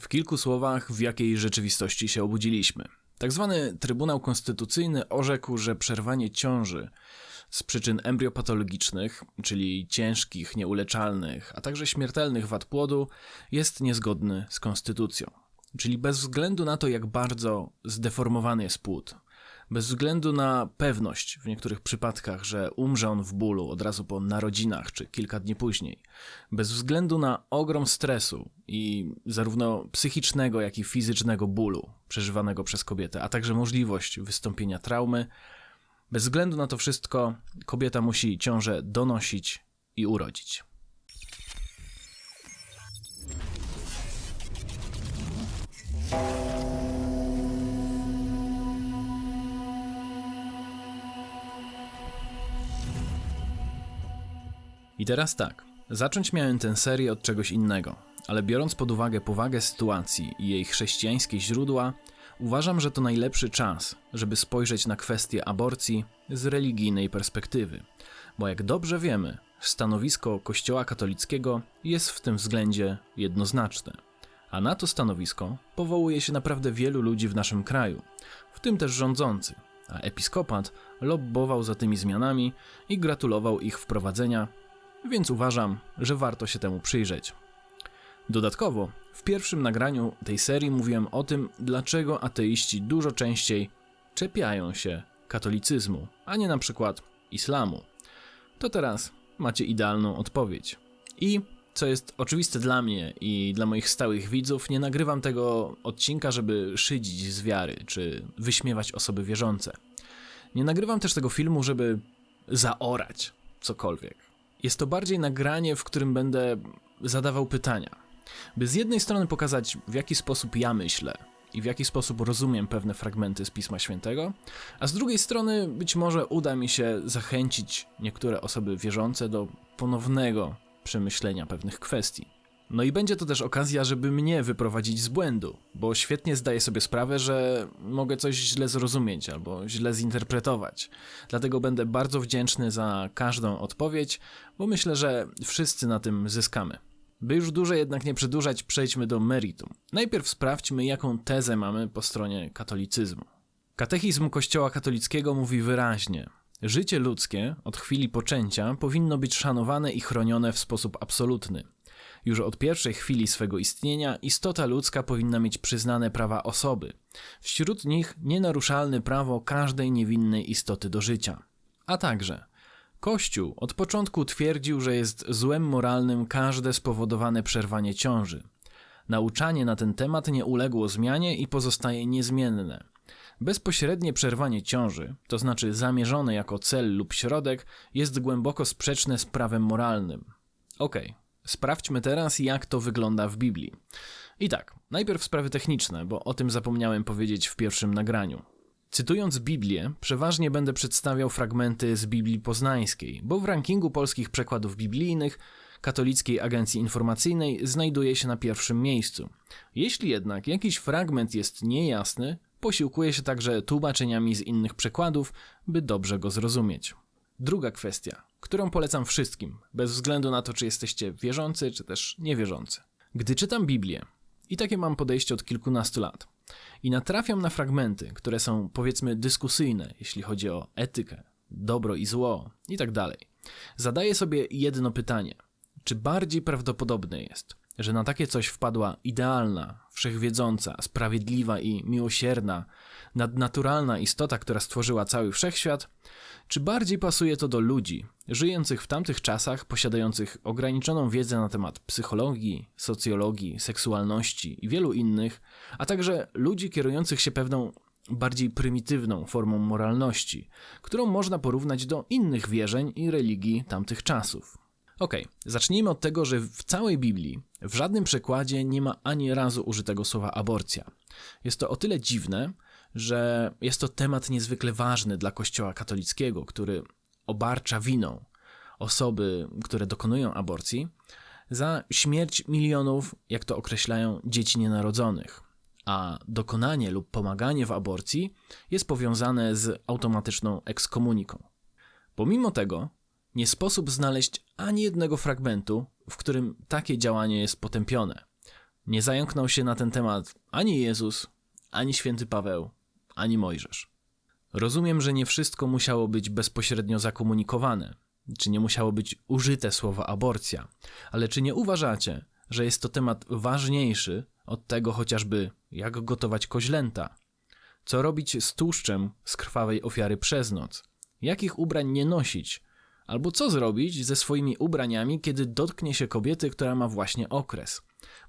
W kilku słowach, w jakiej rzeczywistości się obudziliśmy. Tak zwany Trybunał Konstytucyjny orzekł, że przerwanie ciąży z przyczyn embriopatologicznych, czyli ciężkich, nieuleczalnych, a także śmiertelnych wad płodu, jest niezgodny z konstytucją. Czyli bez względu na to, jak bardzo zdeformowany jest płód, bez względu na pewność w niektórych przypadkach, że umrze on w bólu od razu po narodzinach czy kilka dni później, bez względu na ogrom stresu i zarówno psychicznego, jak i fizycznego bólu przeżywanego przez kobietę, a także możliwość wystąpienia traumy, bez względu na to wszystko, kobieta musi ciążę donosić i urodzić. I teraz tak. Zacząć miałem tę serię od czegoś innego, ale biorąc pod uwagę powagę sytuacji i jej chrześcijańskie źródła, uważam, że to najlepszy czas, żeby spojrzeć na kwestię aborcji z religijnej perspektywy. Bo jak dobrze wiemy, stanowisko Kościoła katolickiego jest w tym względzie jednoznaczne. A na to stanowisko powołuje się naprawdę wielu ludzi w naszym kraju, w tym też rządzący. A episkopat lobbował za tymi zmianami i gratulował ich wprowadzenia więc uważam, że warto się temu przyjrzeć. Dodatkowo, w pierwszym nagraniu tej serii mówiłem o tym, dlaczego ateiści dużo częściej czepiają się katolicyzmu, a nie na przykład islamu. To teraz macie idealną odpowiedź. I co jest oczywiste dla mnie i dla moich stałych widzów, nie nagrywam tego odcinka, żeby szydzić z wiary czy wyśmiewać osoby wierzące. Nie nagrywam też tego filmu, żeby zaorać cokolwiek. Jest to bardziej nagranie, w którym będę zadawał pytania. By z jednej strony pokazać, w jaki sposób ja myślę i w jaki sposób rozumiem pewne fragmenty z Pisma Świętego, a z drugiej strony być może uda mi się zachęcić niektóre osoby wierzące do ponownego przemyślenia pewnych kwestii. No i będzie to też okazja, żeby mnie wyprowadzić z błędu, bo świetnie zdaję sobie sprawę, że mogę coś źle zrozumieć albo źle zinterpretować. Dlatego będę bardzo wdzięczny za każdą odpowiedź, bo myślę, że wszyscy na tym zyskamy. By już dłużej jednak nie przedłużać, przejdźmy do meritum. Najpierw sprawdźmy, jaką tezę mamy po stronie katolicyzmu. Katechizm Kościoła katolickiego mówi wyraźnie: Życie ludzkie od chwili poczęcia powinno być szanowane i chronione w sposób absolutny. Już od pierwszej chwili swego istnienia istota ludzka powinna mieć przyznane prawa osoby, wśród nich nienaruszalne prawo każdej niewinnej istoty do życia. A także Kościół od początku twierdził, że jest złem moralnym każde spowodowane przerwanie ciąży. Nauczanie na ten temat nie uległo zmianie i pozostaje niezmienne. Bezpośrednie przerwanie ciąży, to znaczy zamierzone jako cel lub środek, jest głęboko sprzeczne z prawem moralnym. Okej, okay. Sprawdźmy teraz, jak to wygląda w Biblii. I tak, najpierw sprawy techniczne, bo o tym zapomniałem powiedzieć w pierwszym nagraniu. Cytując Biblię, przeważnie będę przedstawiał fragmenty z Biblii Poznańskiej, bo w rankingu polskich przekładów biblijnych Katolickiej Agencji Informacyjnej znajduje się na pierwszym miejscu. Jeśli jednak jakiś fragment jest niejasny, posiłkuję się także tłumaczeniami z innych przekładów, by dobrze go zrozumieć. Druga kwestia, którą polecam wszystkim, bez względu na to, czy jesteście wierzący, czy też niewierzący. Gdy czytam Biblię, i takie mam podejście od kilkunastu lat, i natrafiam na fragmenty, które są powiedzmy dyskusyjne, jeśli chodzi o etykę, dobro i zło i tak dalej, zadaję sobie jedno pytanie: czy bardziej prawdopodobne jest, że na takie coś wpadła idealna, wszechwiedząca, sprawiedliwa i miłosierna, nadnaturalna istota, która stworzyła cały wszechświat, czy bardziej pasuje to do ludzi, żyjących w tamtych czasach, posiadających ograniczoną wiedzę na temat psychologii, socjologii, seksualności i wielu innych, a także ludzi kierujących się pewną bardziej prymitywną formą moralności, którą można porównać do innych wierzeń i religii tamtych czasów? Ok, zacznijmy od tego, że w całej Biblii w żadnym przekładzie nie ma ani razu użytego słowa aborcja. Jest to o tyle dziwne, że jest to temat niezwykle ważny dla Kościoła katolickiego, który obarcza winą osoby, które dokonują aborcji, za śmierć milionów, jak to określają, dzieci nienarodzonych. A dokonanie lub pomaganie w aborcji jest powiązane z automatyczną ekskomuniką. Pomimo tego, nie sposób znaleźć ani jednego fragmentu, w którym takie działanie jest potępione. Nie zająknął się na ten temat ani Jezus, ani święty Paweł, ani Mojżesz. Rozumiem, że nie wszystko musiało być bezpośrednio zakomunikowane, czy nie musiało być użyte słowo aborcja, ale czy nie uważacie, że jest to temat ważniejszy od tego chociażby, jak gotować koźlęta, co robić z tłuszczem z krwawej ofiary przez noc, jakich ubrań nie nosić, albo co zrobić ze swoimi ubraniami, kiedy dotknie się kobiety, która ma właśnie okres,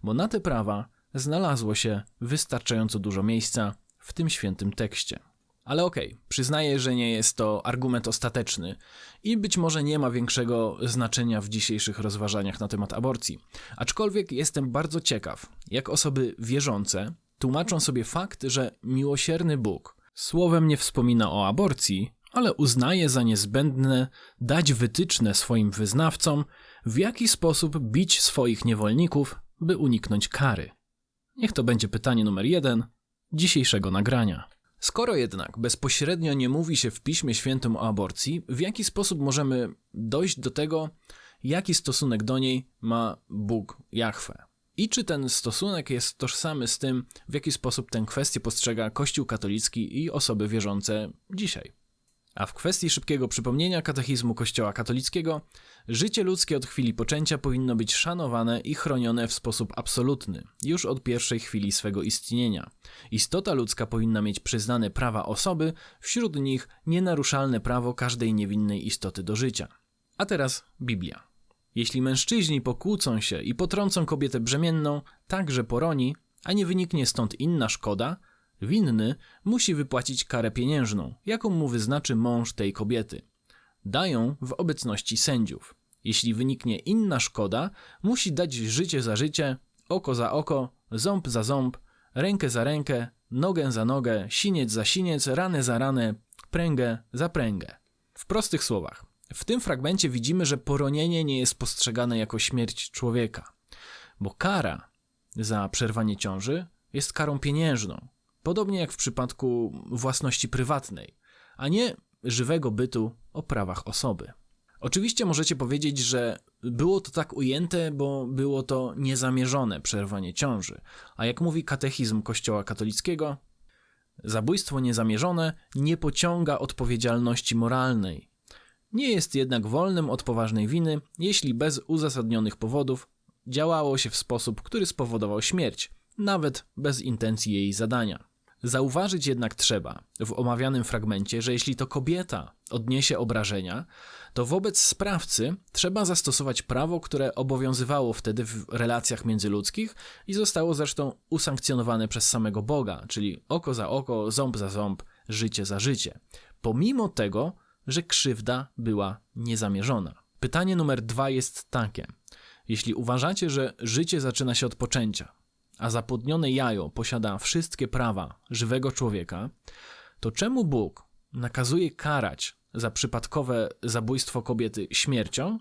bo na te prawa znalazło się wystarczająco dużo miejsca w tym świętym tekście. Ale okej, okay, przyznaję, że nie jest to argument ostateczny i być może nie ma większego znaczenia w dzisiejszych rozważaniach na temat aborcji. Aczkolwiek jestem bardzo ciekaw, jak osoby wierzące tłumaczą sobie fakt, że miłosierny Bóg słowem nie wspomina o aborcji, ale uznaje za niezbędne dać wytyczne swoim wyznawcom, w jaki sposób bić swoich niewolników, by uniknąć kary. Niech to będzie pytanie numer jeden dzisiejszego nagrania. Skoro jednak bezpośrednio nie mówi się w Piśmie Świętym o aborcji, w jaki sposób możemy dojść do tego, jaki stosunek do niej ma Bóg Jahwe? I czy ten stosunek jest tożsamy z tym, w jaki sposób tę kwestię postrzega Kościół katolicki i osoby wierzące dzisiaj? A w kwestii szybkiego przypomnienia katechizmu Kościoła katolickiego, życie ludzkie od chwili poczęcia powinno być szanowane i chronione w sposób absolutny, już od pierwszej chwili swego istnienia. Istota ludzka powinna mieć przyznane prawa osoby, wśród nich nienaruszalne prawo każdej niewinnej istoty do życia. A teraz Biblia. Jeśli mężczyźni pokłócą się i potrącą kobietę brzemienną, tak że poroni, a nie wyniknie stąd inna szkoda, winny musi wypłacić karę pieniężną, jaką mu wyznaczy mąż tej kobiety. Dają w obecności sędziów. Jeśli wyniknie inna szkoda, musi dać życie za życie, oko za oko, ząb za ząb, rękę za rękę, nogę za nogę, siniec za siniec, ranę za ranę, pręgę za pręgę. W prostych słowach, w tym fragmencie widzimy, że poronienie nie jest postrzegane jako śmierć człowieka, bo kara za przerwanie ciąży jest karą pieniężną, podobnie jak w przypadku własności prywatnej, a nie żywego bytu o prawach osoby. Oczywiście możecie powiedzieć, że było to tak ujęte, bo było to niezamierzone przerwanie ciąży, a jak mówi katechizm Kościoła katolickiego, zabójstwo niezamierzone nie pociąga odpowiedzialności moralnej. Nie jest jednak wolnym od poważnej winy, jeśli bez uzasadnionych powodów działało się w sposób, który spowodował śmierć, nawet bez intencji jej zadania. Zauważyć jednak trzeba w omawianym fragmencie, że jeśli to kobieta odniesie obrażenia, to wobec sprawcy trzeba zastosować prawo, które obowiązywało wtedy w relacjach międzyludzkich i zostało zresztą usankcjonowane przez samego Boga, czyli oko za oko, ząb za ząb, życie za życie. Pomimo tego, że krzywda była niezamierzona. Pytanie numer dwa jest takie. Jeśli uważacie, że życie zaczyna się od poczęcia, a zapłodnione jajo posiada wszystkie prawa żywego człowieka, to czemu Bóg nakazuje karać za przypadkowe zabójstwo kobiety śmiercią,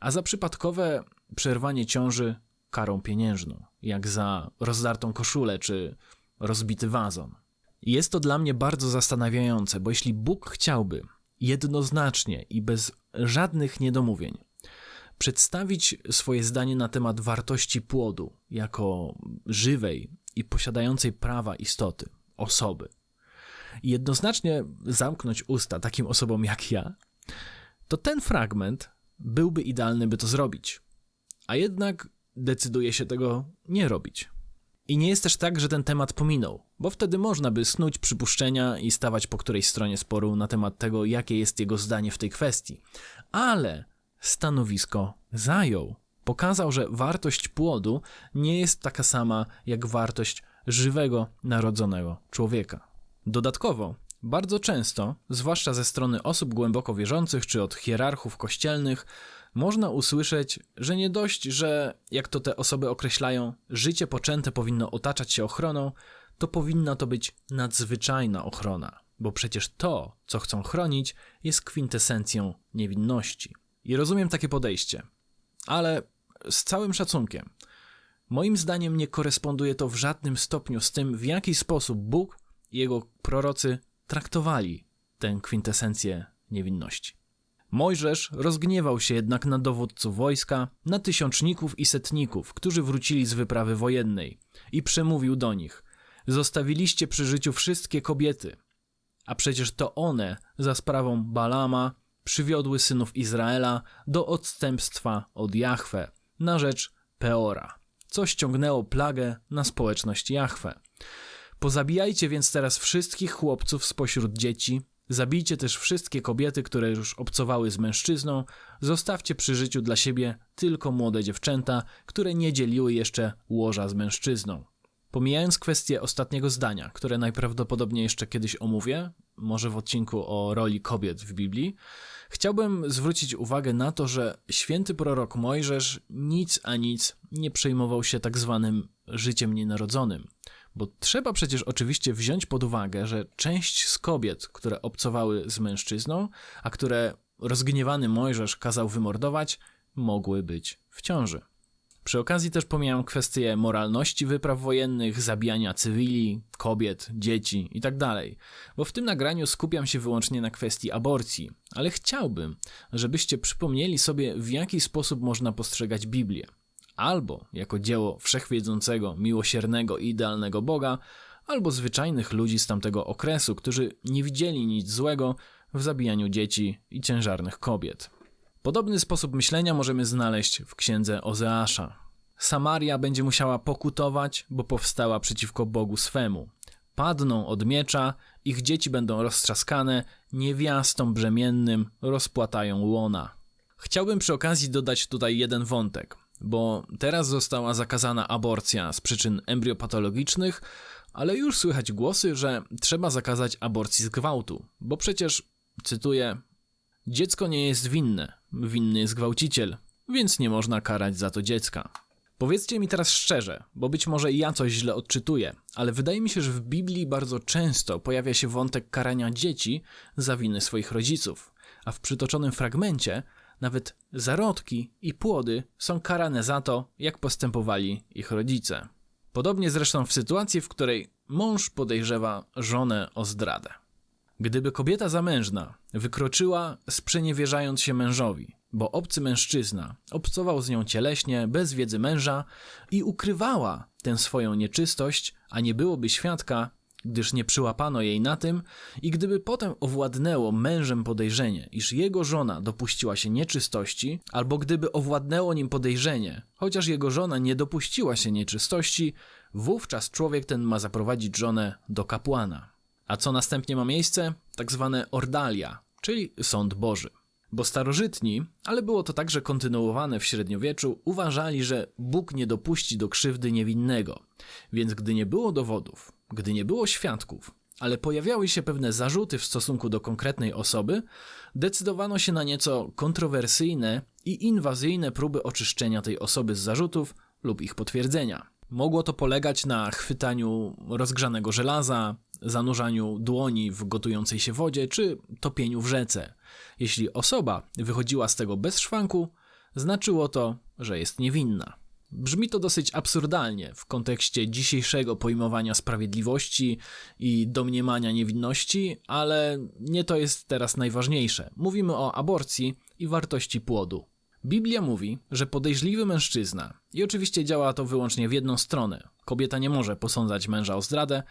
a za przypadkowe przerwanie ciąży karą pieniężną, jak za rozdartą koszulę czy rozbity wazon? Jest to dla mnie bardzo zastanawiające, bo jeśli Bóg chciałby jednoznacznie i bez żadnych niedomówień przedstawić swoje zdanie na temat wartości płodu jako żywej i posiadającej prawa istoty, osoby. I jednoznacznie zamknąć usta takim osobom jak ja, to ten fragment byłby idealny, by to zrobić. A jednak decyduje się tego nie robić. I nie jest też tak, że ten temat pominął, bo wtedy można by snuć przypuszczenia i stawać po którejś stronie sporu na temat tego, jakie jest jego zdanie w tej kwestii. Ale stanowisko zajął. Pokazał, że wartość płodu nie jest taka sama jak wartość żywego, narodzonego człowieka. Dodatkowo, bardzo często, zwłaszcza ze strony osób głęboko wierzących czy od hierarchów kościelnych, można usłyszeć, że nie dość, że, jak to te osoby określają, życie poczęte powinno otaczać się ochroną, to powinna to być nadzwyczajna ochrona, bo przecież to, co chcą chronić, jest kwintesencją niewinności. I rozumiem takie podejście, ale z całym szacunkiem. Moim zdaniem nie koresponduje to w żadnym stopniu z tym, w jaki sposób Bóg i jego prorocy traktowali tę kwintesencję niewinności. Mojżesz rozgniewał się jednak na dowódców wojska, na tysiączników i setników, którzy wrócili z wyprawy wojennej i przemówił do nich: Zostawiliście przy życiu wszystkie kobiety, a przecież to one za sprawą Balama przywiodły synów Izraela do odstępstwa od Jahwe na rzecz Peora, co ściągnęło plagę na społeczność Jahwe. Pozabijajcie więc teraz wszystkich chłopców spośród dzieci, zabijcie też wszystkie kobiety, które już obcowały z mężczyzną, zostawcie przy życiu dla siebie tylko młode dziewczęta, które nie dzieliły jeszcze łoża z mężczyzną. Pomijając kwestię ostatniego zdania, które najprawdopodobniej jeszcze kiedyś omówię, może w odcinku o roli kobiet w Biblii, chciałbym zwrócić uwagę na to, że święty prorok Mojżesz nic a nic nie przejmował się tak zwanym życiem nienarodzonym. Bo trzeba przecież oczywiście wziąć pod uwagę, że część z kobiet, które obcowały z mężczyzną, a które rozgniewany Mojżesz kazał wymordować, mogły być w ciąży. Przy okazji też pomijam kwestie moralności wypraw wojennych, zabijania cywili, kobiet, dzieci itd., bo w tym nagraniu skupiam się wyłącznie na kwestii aborcji, ale chciałbym, żebyście przypomnieli sobie, w jaki sposób można postrzegać Biblię. Albo jako dzieło wszechwiedzącego, miłosiernego i idealnego Boga, albo zwyczajnych ludzi z tamtego okresu, którzy nie widzieli nic złego w zabijaniu dzieci i ciężarnych kobiet. Podobny sposób myślenia możemy znaleźć w księdze Ozeasza. Samaria będzie musiała pokutować, bo powstała przeciwko Bogu swemu. Padną od miecza, ich dzieci będą roztrzaskane, niewiastom brzemiennym rozpłatają łona. Chciałbym przy okazji dodać tutaj jeden wątek, bo teraz została zakazana aborcja z przyczyn embriopatologicznych, ale już słychać głosy, że trzeba zakazać aborcji z gwałtu, bo przecież, cytuję, dziecko nie jest winne, winny jest gwałciciel, więc nie można karać za to dziecka. Powiedzcie mi teraz szczerze, bo być może ja coś źle odczytuję, ale wydaje mi się, że w Biblii bardzo często pojawia się wątek karania dzieci za winy swoich rodziców, a w przytoczonym fragmencie nawet zarodki i płody są karane za to, jak postępowali ich rodzice. Podobnie zresztą w sytuacji, w której mąż podejrzewa żonę o zdradę. Gdyby kobieta zamężna wykroczyła, sprzeniewierzając się mężowi, bo obcy mężczyzna obcował z nią cieleśnie, bez wiedzy męża i ukrywała tę swoją nieczystość, a nie byłoby świadka, gdyż nie przyłapano jej na tym, i gdyby potem owładnęło mężem podejrzenie, iż jego żona dopuściła się nieczystości, albo gdyby owładnęło nim podejrzenie, chociaż jego żona nie dopuściła się nieczystości, wówczas człowiek ten ma zaprowadzić żonę do kapłana. A co następnie ma miejsce? Tak zwane ordalia, czyli sąd Boży. Bo starożytni, ale było to także kontynuowane w średniowieczu, uważali, że Bóg nie dopuści do krzywdy niewinnego. Więc gdy nie było dowodów, gdy nie było świadków, ale pojawiały się pewne zarzuty w stosunku do konkretnej osoby, decydowano się na nieco kontrowersyjne i inwazyjne próby oczyszczenia tej osoby z zarzutów lub ich potwierdzenia. Mogło to polegać na chwytaniu rozgrzanego żelaza, zanurzaniu dłoni w gotującej się wodzie czy topieniu w rzece. Jeśli osoba wychodziła z tego bez szwanku, znaczyło to, że jest niewinna. Brzmi to dosyć absurdalnie w kontekście dzisiejszego pojmowania sprawiedliwości i domniemania niewinności, ale nie to jest teraz najważniejsze. Mówimy o aborcji i wartości płodu. Biblia mówi, że podejrzliwy mężczyzna, i oczywiście działa to wyłącznie w jedną stronę, kobieta nie może posądzać męża o zdradę,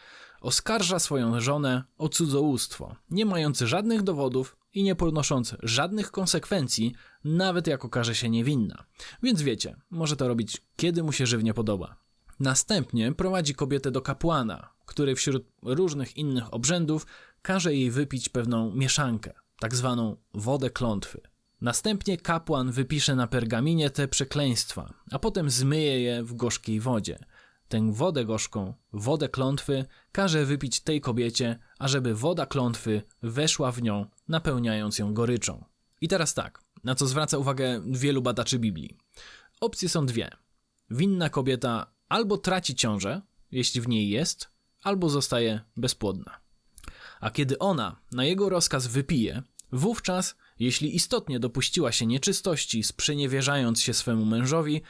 oskarża swoją żonę o cudzołóstwo, nie mając żadnych dowodów i nie ponosząc żadnych konsekwencji, nawet jak okaże się niewinna. Więc wiecie, może to robić kiedy mu się żywnie podoba. Następnie prowadzi kobietę do kapłana, który wśród różnych innych obrzędów każe jej wypić pewną mieszankę, tak zwaną wodę klątwy. Następnie kapłan wypisze na pergaminie te przekleństwa, a potem zmyje je w gorzkiej wodzie. Tę wodę gorzką, wodę klątwy, każe wypić tej kobiecie, ażeby woda klątwy weszła w nią, napełniając ją goryczą. I teraz tak, na co zwraca uwagę wielu badaczy Biblii. Opcje są dwie. Winna kobieta albo traci ciążę, jeśli w niej jest, albo zostaje bezpłodna. A kiedy ona na jego rozkaz wypije, wówczas jeśli istotnie dopuściła się nieczystości, sprzeniewierzając się swemu mężowi,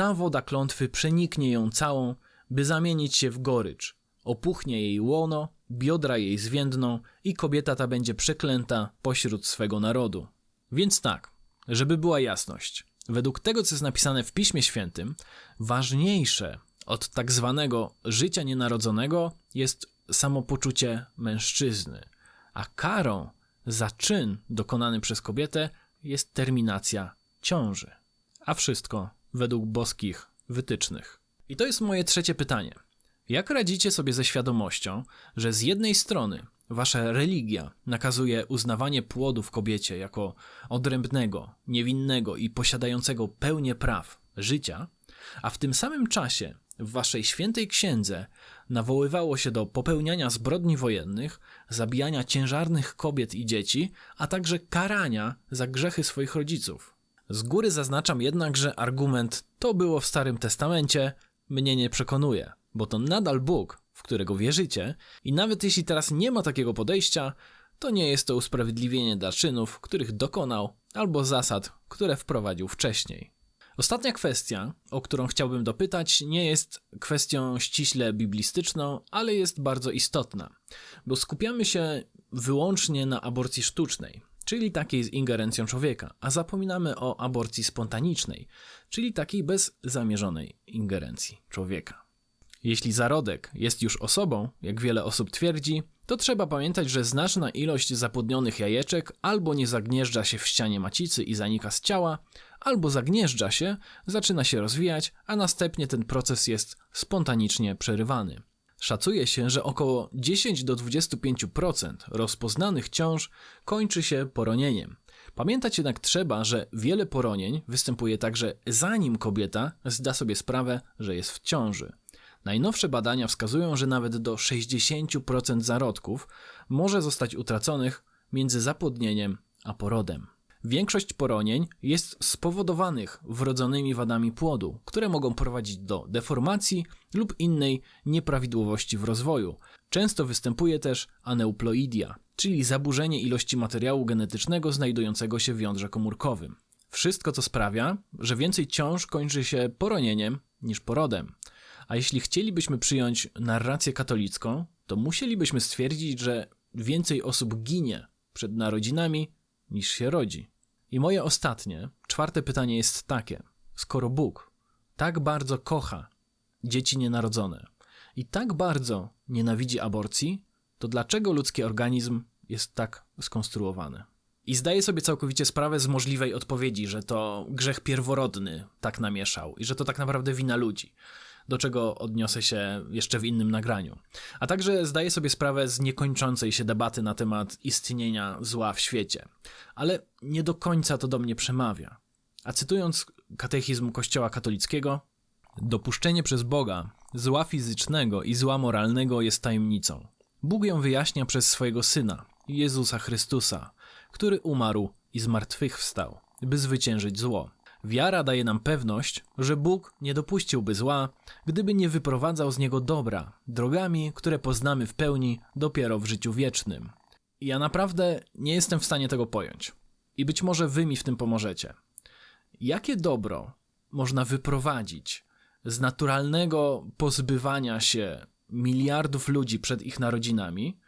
ta woda klątwy przeniknie ją całą, by zamienić się w gorycz. Opuchnie jej łono, biodra jej zwiędną i kobieta ta będzie przeklęta pośród swego narodu. Więc tak, żeby była jasność. Według tego, co jest napisane w Piśmie Świętym, ważniejsze od tak zwanego życia nienarodzonego jest samopoczucie mężczyzny, a karą za czyn dokonany przez kobietę jest terminacja ciąży. A wszystko według boskich wytycznych. I to jest moje trzecie pytanie. Jak radzicie sobie ze świadomością, że z jednej strony wasza religia nakazuje uznawanie płodu w kobiecie jako odrębnego, niewinnego i posiadającego pełnię praw życia, a w tym samym czasie w waszej świętej księdze nawoływało się do popełniania zbrodni wojennych, zabijania ciężarnych kobiet i dzieci, a także karania za grzechy swoich rodziców. Z góry zaznaczam jednak, że argument to było w Starym Testamencie mnie nie przekonuje, bo to nadal Bóg, w którego wierzycie, i nawet jeśli teraz nie ma takiego podejścia, to nie jest to usprawiedliwienie dla czynów, których dokonał, albo zasad, które wprowadził wcześniej. Ostatnia kwestia, o którą chciałbym dopytać, nie jest kwestią ściśle biblistyczną, ale jest bardzo istotna, bo skupiamy się wyłącznie na aborcji sztucznej, czyli takiej z ingerencją człowieka, a zapominamy o aborcji spontanicznej, czyli takiej bez zamierzonej ingerencji człowieka. Jeśli zarodek jest już osobą, jak wiele osób twierdzi, to trzeba pamiętać, że znaczna ilość zapłodnionych jajeczek albo nie zagnieżdża się w ścianie macicy i zanika z ciała, albo zagnieżdża się, zaczyna się rozwijać, a następnie ten proces jest spontanicznie przerywany. Szacuje się, że około 10 do 25% rozpoznanych ciąż kończy się poronieniem. Pamiętać jednak trzeba, że wiele poronień występuje także zanim kobieta zda sobie sprawę, że jest w ciąży. Najnowsze badania wskazują, że nawet do 60% zarodków może zostać utraconych między zapłodnieniem a porodem. Większość poronień jest spowodowanych wrodzonymi wadami płodu, które mogą prowadzić do deformacji lub innej nieprawidłowości w rozwoju. Często występuje też aneuploidia, czyli zaburzenie ilości materiału genetycznego znajdującego się w jądrze komórkowym. Wszystko to sprawia, że więcej ciąż kończy się poronieniem niż porodem. A jeśli chcielibyśmy przyjąć narrację katolicką, to musielibyśmy stwierdzić, że więcej osób ginie przed narodzinami niż się rodzi. I moje ostatnie, czwarte pytanie jest takie: skoro Bóg tak bardzo kocha dzieci nienarodzone i tak bardzo nienawidzi aborcji, to dlaczego ludzki organizm jest tak skonstruowany? I zdaję sobie całkowicie sprawę z możliwej odpowiedzi, że to grzech pierworodny tak namieszał i że to tak naprawdę wina ludzi do czego odniosę się jeszcze w innym nagraniu. A także zdaję sobie sprawę z niekończącej się debaty na temat istnienia zła w świecie. Ale nie do końca to do mnie przemawia. A cytując katechizm Kościoła katolickiego, dopuszczenie przez Boga zła fizycznego i zła moralnego jest tajemnicą. Bóg ją wyjaśnia przez swojego Syna, Jezusa Chrystusa, który umarł i zmartwychwstał, by zwyciężyć zło. Wiara daje nam pewność, że Bóg nie dopuściłby zła, gdyby nie wyprowadzał z niego dobra, drogami, które poznamy w pełni dopiero w życiu wiecznym. Ja naprawdę nie jestem w stanie tego pojąć. I być może wy mi w tym pomożecie. Jakie dobro można wyprowadzić z naturalnego pozbywania się miliardów ludzi przed ich narodzinami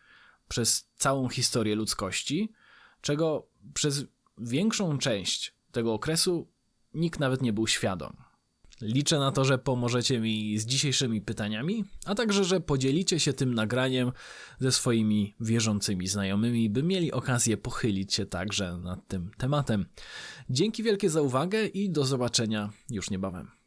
przez całą historię ludzkości, czego przez większą część tego okresu nikt nawet nie był świadom. Liczę na to, że pomożecie mi z dzisiejszymi pytaniami, a także, że podzielicie się tym nagraniem ze swoimi wierzącymi znajomymi, by mieli okazję pochylić się także nad tym tematem. Dzięki wielkie za uwagę i do zobaczenia już niebawem.